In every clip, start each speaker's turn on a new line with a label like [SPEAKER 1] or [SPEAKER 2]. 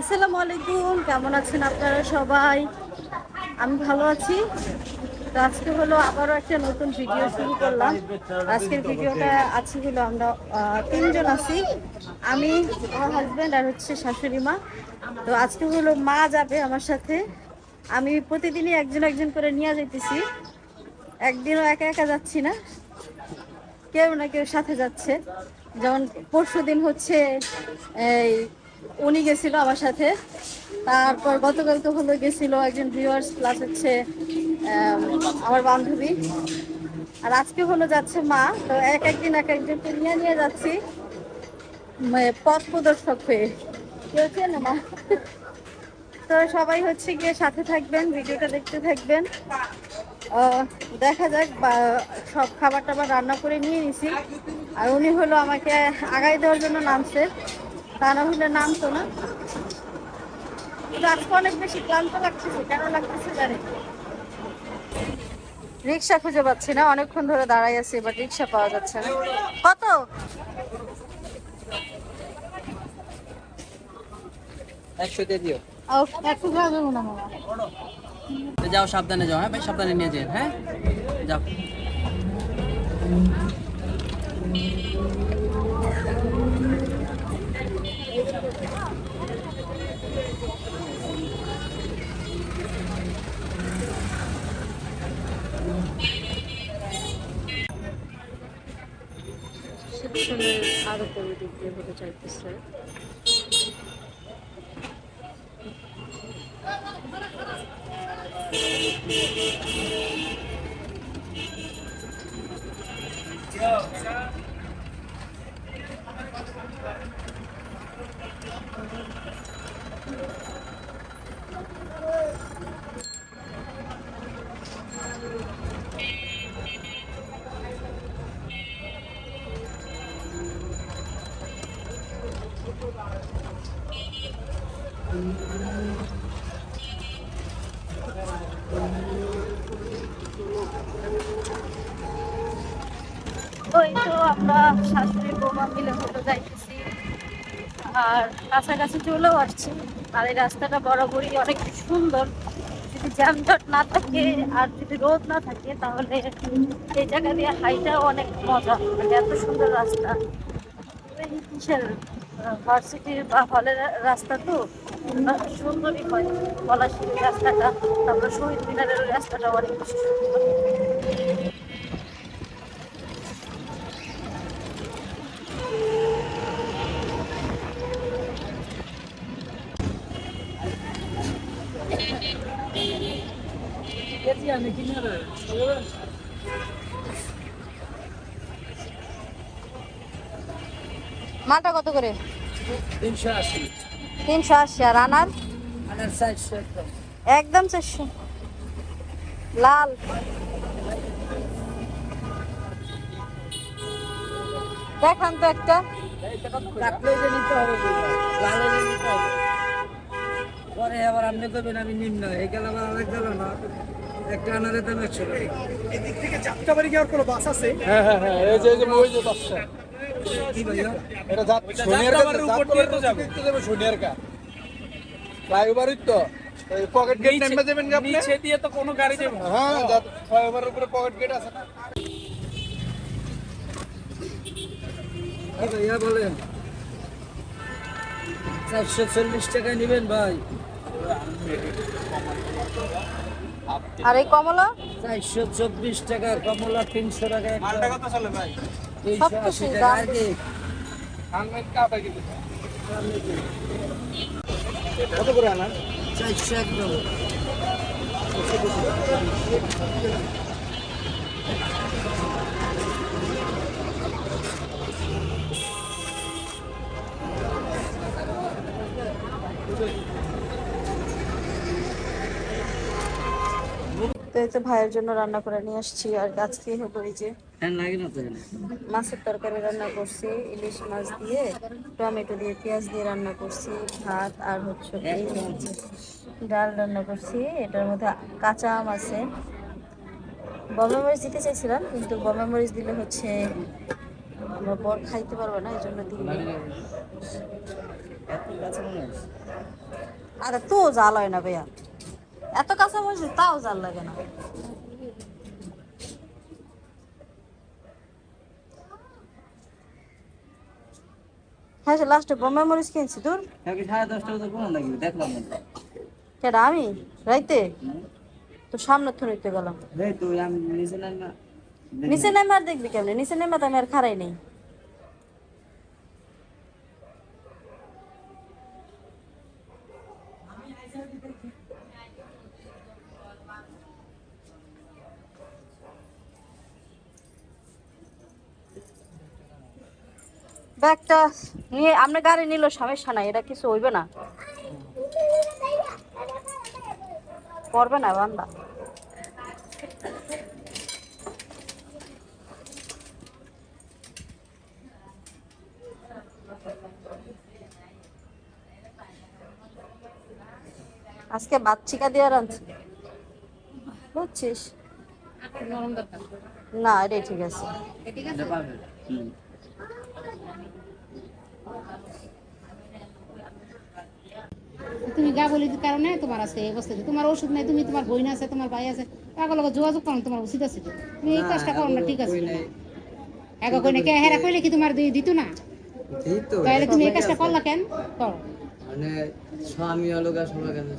[SPEAKER 1] আসসালামু আলাইকুম, কেমন আছেন আপনারা সবাই? আমি ভালো আছি। তো আজকে হলো আবারও একটা নতুন ভিডিও শুরু করলাম। আজকের ভিডিওটা আছে হলো আমরা তিনজন আছি। আমি, আমার হাজব্যান্ড আর হচ্ছে শাশুড়ি মা। তো আজকে হলো মা যাবে আমার সাথে। আমি প্রতিদিনই একজন একজন করে নিয়ে যেতেছি একদিনও একা একা যাচ্ছি না। কেউ না কেউ সাথে যাচ্ছে। যেমন পরশু দিন হচ্ছে এই উনি গেছিল আমার সাথে। তারপর গতকাল তো হলো গেছিল একজন ভিউয়ার্স প্লাস হচ্ছে আমার বান্ধবী। আর আজকে হলো যাচ্ছে মা। তো এক একদিন এক একজনকে নিয়ে নিয়ে যাচ্ছি। মানে পথ প্রদর্শক হয়ে। কেউ না তো সবাই হচ্ছে গিয়ে সাথে থাকবেন, ভিডিওটা দেখতে থাকবেন। দেখা যাক সব খাবার টাবার রান্না করে নিয়ে নিছি। আর উনি হলো আমাকে আগাই দেওয়ার জন্য নামছে। তা না হলে নামতো না। কিন্তু আজকে অনেক বেশি ক্লান্ত লাগতেছে কেন লাগতেছে জানি রিক্সা খুঁজে পাচ্ছি না অনেকক্ষণ ধরে দাঁড়াই আছি এবার রিক্সা পাওয়া যাচ্ছে না। কত?
[SPEAKER 2] একশো দিয়ে দিও।
[SPEAKER 1] যাবে মামা।
[SPEAKER 2] তো যাও সাবধানে যাও হ্যাঁ ভাই সাবধানে নিয়ে যেন হ্যাঁ? যাও।
[SPEAKER 1] সেকশনের আরও পরে দিক দিয়ে হতে চাইতেছে। ওই তো আমরা শাশুড়ি বৌমা মিলে হতে যাইতেছি। আর কাছাকাছি চলেও আসছি। আর এই রাস্তাটা বরাবরই অনেক সুন্দর। যদি জ্যামজট না থাকে আর যদি রোদ না থাকে, তাহলে এই জায়গা দিয়ে হাইটাও অনেক মজা। মানে এত সুন্দর রাস্তা। কিসের ভার্সিটির বা হলের রাস্তা তো? সুন্দরই হয়? পলাশির রাস্তাটা তারপরে শহীদ মিনারের রাস্তাটা অনেক বেশি সুন্দর। মালটা কত করে?
[SPEAKER 2] তিনশো আশি।
[SPEAKER 1] তিনশো আশি আর আনার?
[SPEAKER 2] একদম।
[SPEAKER 1] চারশো। লাল। দেখান তো একটা।
[SPEAKER 2] নিতে হবে লাল নিতে হবে। পরে আবার আপনি করবেন আমি নিম্ন এই গেল আবার আরেক গেল না। একটা আনারে দাম একশো
[SPEAKER 3] এদিক থেকে যাত্রাবাড়ি যাওয়ার কোনো বাস আছে?
[SPEAKER 4] হ্যাঁ হ্যাঁ হ্যাঁ এই যে ওই যে বাসটা। এটা যাত সোনিয়ার উপর দিয়ে তো যাবে। যাবে সোনিয়ার কা। ফ্লাইওভারই তো। পকেট গেট নেমে যাবেন আপনি?
[SPEAKER 3] নিচে দিয়ে তো কোনো গাড়ি যাবে
[SPEAKER 4] হ্যাঁ যাত ফ্লাইওভারের উপরে পকেট গেট আছে না।
[SPEAKER 2] কি ভাইয়া বলেন। চারশো চল্লিশ টাকা নেবেন ভাই।
[SPEAKER 1] আর এই কমলা?
[SPEAKER 2] চারশো চব্বিশ টাকা কমলা তিনশো টাকা
[SPEAKER 4] মালটা কত চলে ভাই?
[SPEAKER 2] তিনশো
[SPEAKER 1] সব
[SPEAKER 2] আশি
[SPEAKER 1] কিছুই
[SPEAKER 2] টাকা
[SPEAKER 1] দাম
[SPEAKER 2] আর কি
[SPEAKER 4] আনলাইন কাটা কিন্তু কত করে আনা
[SPEAKER 2] চারশো একদম
[SPEAKER 1] তো এই তো ভাইয়ের জন্য রান্না করে নিয়ে আসছি আর আজকে হলো এই যে
[SPEAKER 2] হ্যাঁ
[SPEAKER 1] মাছের তরকারি রান্না করছি ইলিশ মাছ দিয়ে টমেটো দিয়ে পেঁয়াজ দিয়ে রান্না করছি ভাত আর হচ্ছে ডাল রান্না করছি। এটার মধ্যে কাঁচা আম আছে। বমে মরিচ দিতে চাইছিলাম কিন্তু বমে মরিচ দিলে হচ্ছে আমার বর খাইতে পারবে না এই জন্য দিই আরে তো জাল হয় না ভাইয়া। এত কাঁচা মরিচ তাও জাল লাগে না। হ্যাঁ লাস্টে বোম্বে মরিচ কিনছি দূর?
[SPEAKER 2] কালকে সাড়ে দশটা লাগবে দেখলাম না
[SPEAKER 1] কেডা আমি? রাইতে? তো সামনে তো নিতে গেলাম।
[SPEAKER 2] নিচে নাম না
[SPEAKER 1] নিচে নেমে আর দেখবি কেমনে? নিচে নেমে তো আমি আর খারাই নেই। ব্যাগটা নিয়ে আপনার গাড়ি নিল সমস্যা নাই এটা কিছু হইবে না। করবে না বান্দা। আজকে বাচ্চিকা দিয়ে রাঁধছি বুঝছিস? না এটাই ঠিক আছে।
[SPEAKER 2] এটা পাবে। হুম
[SPEAKER 5] তুমি গা বলি কারণে তোমার আজকে এই অবস্থা তোমার ওষুধ নাই তুমি তোমার বই আছে তোমার ভাই আছে তাকে লগে যোগাযোগ করো তোমার উচিত আছে তুমি এই কাজটা করো না ঠিক আছে। একা কইলে কে হেরা কইলে কি তোমার দিত না? তাহলে তুমি এই কাজটা করলা কেন? করো।
[SPEAKER 2] মানে স্বামী অলগা সবার কাছে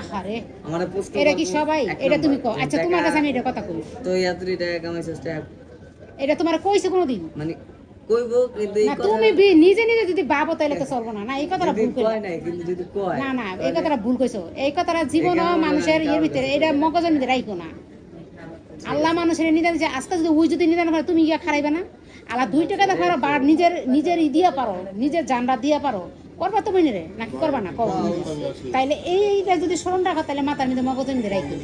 [SPEAKER 5] আহারে
[SPEAKER 2] আমার প্রশ্ন
[SPEAKER 5] এটা কি সবাই? এটা তুমি কও আচ্ছা তোমার কাছে আমি এটা কথা কই।
[SPEAKER 2] তো ইয়াত্রী টাকা কামাইছিস
[SPEAKER 5] এটা তোমার কইছে কোনোদিন?
[SPEAKER 2] মানে কইবো কিন্তু এই কথা
[SPEAKER 5] তুমি নিজে নিজে যদি ভাবো তাহলে তো চলবো না। না এই কথাটা ভুল কই
[SPEAKER 2] কয় কিন্তু যদি কয়
[SPEAKER 5] না না এই কথাটা ভুল কইছো। এই কথাটা জীবন মানুষের ইয়ের ভিতরে এটা মগজের মধ্যে রাইখো না। আল্লাহ মানুষের নিদান যে আজকে যদি ওই যদি নিদান করে তুমি ইয়া খারাইবে না? আল্লাহ দুই টাকা দেখো বা নিজের নিজের ই দিয়া পারো নিজের জানরা দিয়া পারো। করবা তুমি রে? নাকি করবা না? করো তাইলে এইটা যদি স্মরণ রাখো তাহলে মাথার মধ্যে মগজের মধ্যে রাইখো।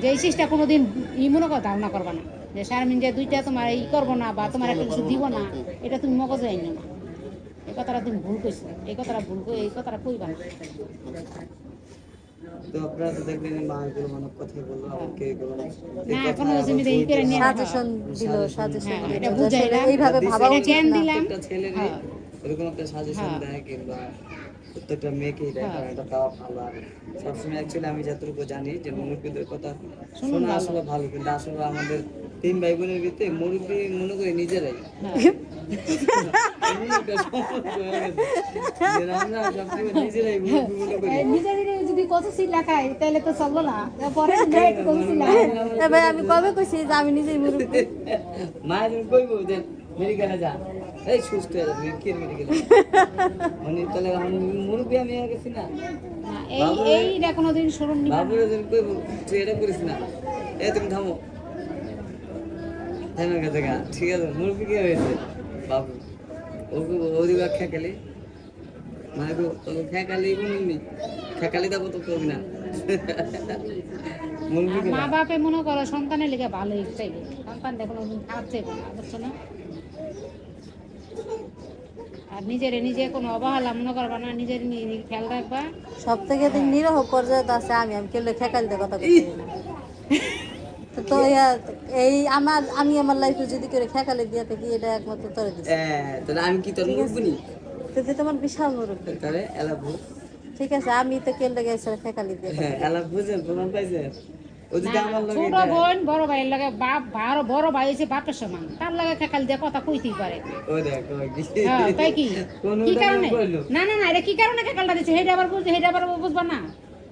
[SPEAKER 5] যে এই চেষ্টা কোনোদিন ই মনে করো ধারণা করবা না। যে সারামিন যে দুইটা তোমার এই করব না বা তোমার একটা কিছু দিব না এটা তুমি মগজে আইনো না এই কথাটা তুমি ভুল কইছো এই কথাটা ভুল কই এই কথাটা কইবা না। করে।
[SPEAKER 2] এরকম একটা সাজেশন। দেয় কিংবা প্রত্যেকটা মেয়েকেই দেয় কারণ এটা ভালো। আর সবসময় অ্যাকচুয়ালি আমি যতটুকু জানি যে মুরব্বীদের কথা শোনা আসলে ভালো কিন্তু আসলে আমাদের তিন ভাই বোনের ভিতরে মুরব্বী মনে করি নিজেরাই।
[SPEAKER 5] এই
[SPEAKER 1] আমি কবে কইছি যে আমি নিজেই মুরব্বী?
[SPEAKER 2] মায়ের কইবো যে মেডিকেলে যা। এই সুস্থ হয়ে যাবে কি মেডিকেলে? মানে তাহলে মুরব্বী আমি আর গেছি না।
[SPEAKER 5] এই এইটা কোনোদিন স্মরণ নিবা না।
[SPEAKER 2] বাবুরে কইবো তুই এটা করিস না। এ তুমি থামো। থেমে গেছে গা। ঠিক আছে মুরব্বী কি হয়েছে? বাবু। ওকে ওদি বা খেকালি মানে তো তোকে খেকালি খেকালি দেবো তো করবি না।
[SPEAKER 5] মা বাপে মনে করো সন্তানের লেগে চাইবে সন্তান দেখো খারাপ চাইবে না বুঝছ না? আর নিজের নিজে কোনো অবহেলা মনে করবা না নিজের খেয়াল রাখবা।
[SPEAKER 1] সব থেকে দিন নিরহ পর্যায়ে আছে আমি আমি কেউ খেকাল দিয়ে কথা না। তো তো এই আমার আমি আমার লাইফে যদি করে খেকালে দিয়ে থাকি এটা একমাত্র তোরে দিছি।
[SPEAKER 2] হ্যাঁ তাহলে আমি কি তোর
[SPEAKER 1] তুই তোমার বিশাল মুরব্বী।
[SPEAKER 2] তাহলে
[SPEAKER 1] ঠিক আছে আমি তো কেলে গেছে খেকালি দিয়ে
[SPEAKER 2] হ্যাঁ প্রমাণ যদি
[SPEAKER 5] ছোট বোন বড় ভাইয়ের লাগে বাপ বড় বড় ভাই হচ্ছে বাপের সমান। তার লাগে খেকাল দিয়ে কথা কইতেই পারে। হ্যাঁ, তাই কি?
[SPEAKER 2] কোন
[SPEAKER 5] কি কারণে? না না না এটা কি কারণে খেকালটা দিছে? হেটা আবার বুঝছে হেটা আবার বুঝবা না।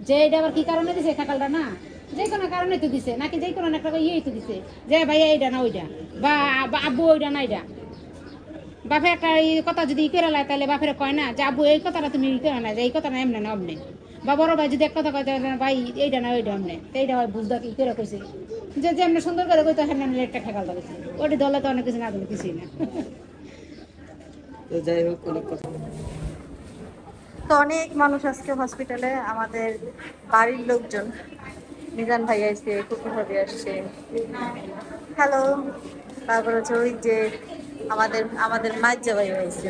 [SPEAKER 5] যে এটা আবার কি কারণে দিছে খেকালটা না? যে কোনো কারণে তো দিছে নাকি যে কোনো একটা ইয়েই তো দিছে। যে ভাইয়া এইটা না ওইটা বা বা আব্বু ওইটা না এইটা বাপে একটা এই কথা যদি ই করে লাই তাহলে বাপের কয় না যে আব্বু এই কথাটা তুমি ই করে না যে এই কথাটা এমনি না অমনে। বা বড় ভাই যদি এক কথা কয় তাহলে ভাই এইটা না ওইটা অমনে। তো এইটা হয় বুঝদা কি করে কইছে। যে যে এমনি সুন্দর করে কইতো হ্যাঁ একটা খেকালটা দিছে ওটি দলে তো অনেক কিছু না দিলে কিছুই না।
[SPEAKER 2] তো যাই হোক অনেক কথা।
[SPEAKER 1] তো অনেক মানুষ আজকে হসপিটালে আমাদের বাড়ির লোকজন নিজান ভাই আসছে কুকু ভাবি আসছে। হ্যালো তারপর হচ্ছে ওই যে আমাদের আমাদের মাজ্জা ভাই হয়েছে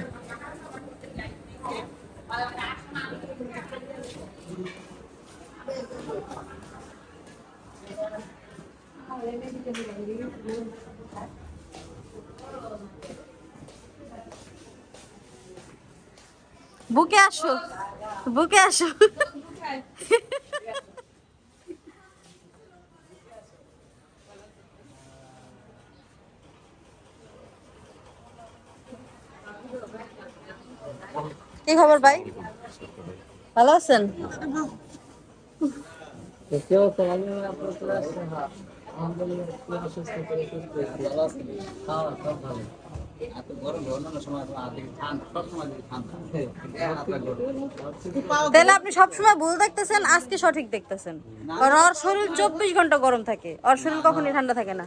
[SPEAKER 1] বুকে আসো বুকে আসো।
[SPEAKER 2] ঠান্ডা এত গরম।
[SPEAKER 1] তাহলে আপনি সবসময় ভুল দেখতেছেন, আজকে সঠিক দেখতেছেন। কারণ ওর শরীর চব্বিশ ঘণ্টা গরম থাকে। ওর শরীর কখনই ঠান্ডা থাকে না।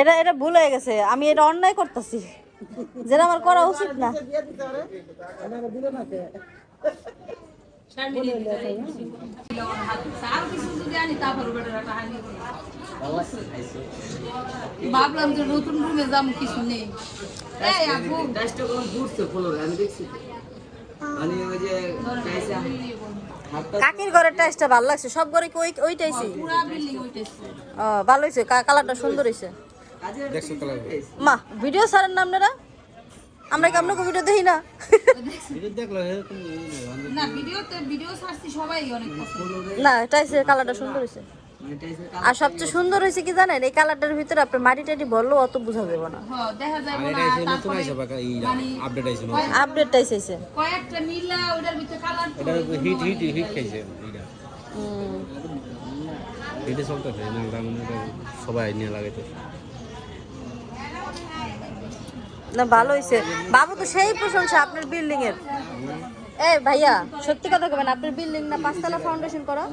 [SPEAKER 1] এটা এটা ভুল হয়ে গেছে। আমি এটা অন্যায় করতেছি। যেটা আমার করা উচিত না।
[SPEAKER 6] ভাবলাম যে নতুন রুমে যাম কিছু নেই।
[SPEAKER 2] আমি দেখছি মানে ওই যে টাইসে হাতটা
[SPEAKER 1] কাকির ঘরের টাইসটা ভালো লাগছে। সব ঘরে কি ওই টাইসি টাইসই ও ভালো হয়েছে। কালারটা সুন্দর হয়েছে। মা ভিডিও সারেন না আপনারা? আমরা কি আপনাকে ভিডিও দেখি না?
[SPEAKER 6] পছন্দ।
[SPEAKER 1] না টাইসের কালারটা সুন্দর হয়েছে। আর সবচেয়ে সুন্দর হয়েছে কি জানেন? এই কালারটার ভিতরে আপনার মাটি টাটি ভরলেও অত বোঝা যাবে না।
[SPEAKER 6] হ্যাঁ দেখা যায় না তারপরে মানে কয়েক-
[SPEAKER 1] আপডেট টাইস
[SPEAKER 6] কয়েকটা মিলা ওটার ভিতরে কালার
[SPEAKER 7] হিট হিট হিট খাইছে এটা
[SPEAKER 1] হুম।
[SPEAKER 7] হিটে চলতেছে না তার মানে এটা সবাই নিয়ে লাগাইতে
[SPEAKER 1] না ভালো হয়েছে। বাবু তো সেই প্রশংসা আপনার বিল্ডিং এর। এ ভাইয়া সত্যি কথা কবেন আপনার বিল্ডিং না পাঁচতলা ফাউন্ডেশন করা?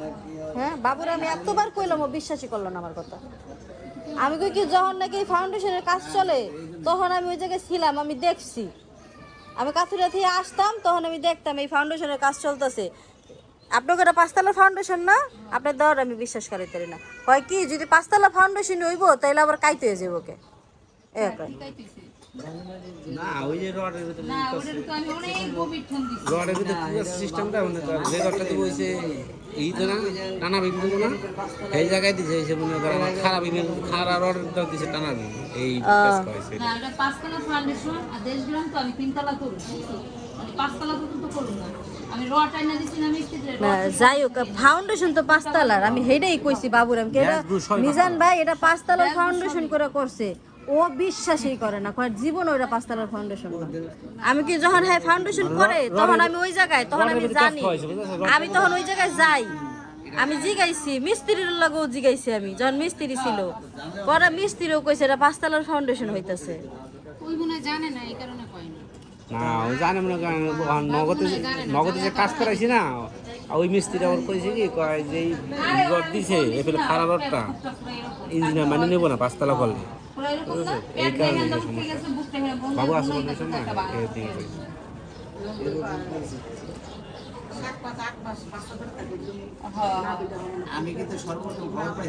[SPEAKER 1] হ্যাঁ বাবুর আমি এতবার কইলাম, ও বিশ্বাসই করল না আমার কথা। আমি কই কি, যখন নাকি ফাউন্ডেশনের কাজ চলে, তখন আমি ওই জায়গায় ছিলাম, আমি দেখছি। আমি কাথুরিয়া থেকে আসতাম, তখন আমি দেখতাম এই ফাউন্ডেশনের কাজ চলতেছে। আপনাকে এটা পাঁচতলা ফাউন্ডেশন না? আপনার দেওয়ার আমি বিশ্বাস করি তারি না। কয় কি, যদি পাঁচতলা ফাউন্ডেশন হইব তাহলে আবার কাইতে হয়ে যাব ওকে এ।
[SPEAKER 7] না ওই যে রডের ভিতরে
[SPEAKER 6] না ওটার তো আমি অনেক গভীর ঠন দিছি।
[SPEAKER 7] রডের ভিতরে পুরো সিস্টেমটা মানে যে রডটা দিব। হইছে এই তো না টানা বিম দিব না? এই জায়গায় দিছে এই করেন খারাপ বিম খারাপ রডের দিছে টানা বিম এই কাজ করেছে
[SPEAKER 6] না এটা পাঁচতলা ফাউন্ডেশন আর দেশগ্রাম তো আমি তিনতলা করব পাঁচতলা পর্যন্ত করব না। আমি র টাইনা দিছি না মিস্ত্রি
[SPEAKER 1] না যাই হোক ফাউন্ডেশন তো পাঁচতলার আমি হেডেই কইছি বাবুর আমি এটা মিজান ভাই এটা পাঁচতলার ফাউন্ডেশন করে করছে। ও বিশ্বাসই করে না কয় জীবন ওইটা পাঁচতলার ফাউন্ডেশন না আমি কি যখন হ্যাঁ ফাউন্ডেশন করে তখন আমি ওই জায়গায় তখন আমি জানি। আমি তখন ওই জায়গায় যাই। আমি জিগাইছি মিস্ত্রির লগেও জিগাইছি আমি যখন মিস্ত্রি ছিল। পরে মিস্ত্রিও কইছে এটা পাঁচতলার ফাউন্ডেশন হইতাছে।
[SPEAKER 6] ওই মনে জানে না এই কারণে কয় না।
[SPEAKER 7] জানে মনে করেন নগদে যে- নগদে যে কাজ করাইছি না ওই মিস্ত্রি আবার কইছে কি কয় যে রড দিছে এফেলে খারাপ রডটা ইঞ্জিনিয়ার মানে নেব না পাঁচতলা করলে। বাবু।
[SPEAKER 6] হ্যাঁ।
[SPEAKER 2] আমি কিন্তু সর্বোচ্চ খবর পাই